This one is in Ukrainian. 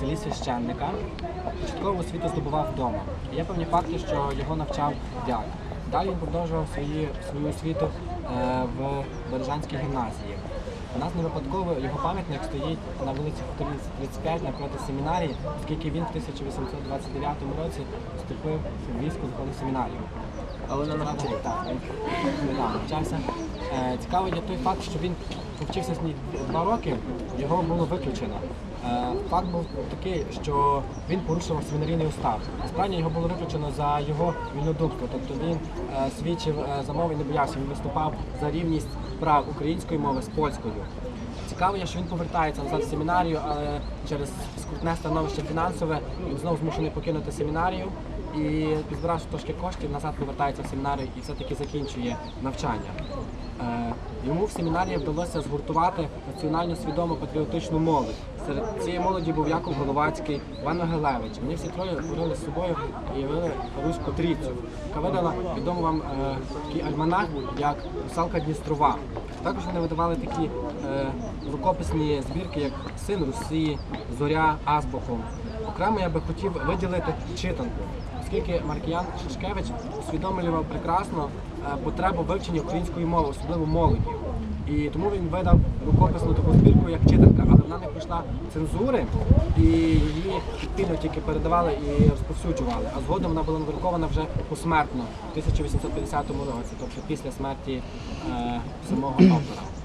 селі священника. Початкову освіту здобував вдома. Є певні факти, що його навчав дяк. Далі він продовжував свої, свою освіту е, в Бережанській гімназії. У нас не випадково його пам'ятник стоїть на вулиці Хуторівці 35 напроти семінарії, оскільки він в 1829 році вступив в військо духовну семінарію. Але не навчив. Так, він навчався. Е, Цікавий є той факт, що він повчився з ній два роки, його було виключено. Е, Факт був такий, що він порушував семінарійний устав. Насправді його було виключено за його вільнодумство. Тобто він е, свідчив за мови, не боявся, він виступав за рівність прав української мови з польською. Цікаво що він повертається назад в семінарію, але через скрутне становище фінансове він знову змушений покинути семінарію і підбиравши трошки коштів, назад повертається в семінарію і все-таки закінчує навчання. Е, Йому в семінарії вдалося згуртувати національно свідому патріотичну молодь. Серед цієї молоді був Яков Головацький, Іван Могилевич. Вони всі троє говорили з собою і явили Руську трійцю, яка видала відомий вам е, такий альманах, як Русалка Дністрова. Також вони видавали такі е, рукописні збірки, як Син Русі, Зоря, Азбухом. Окремо я би хотів виділити читанку, оскільки Маркіян Шишкевич усвідомлював прекрасно е, потребу вивчення української мови, особливо молоді. І тому він видав рукописну таку збірку, як читанка, але вона не пройшла цензури, і її підпільно тільки передавали і розповсюджували. А згодом вона була надрукована вже посмертно в 1850 році, тобто після смерті е, самого автора.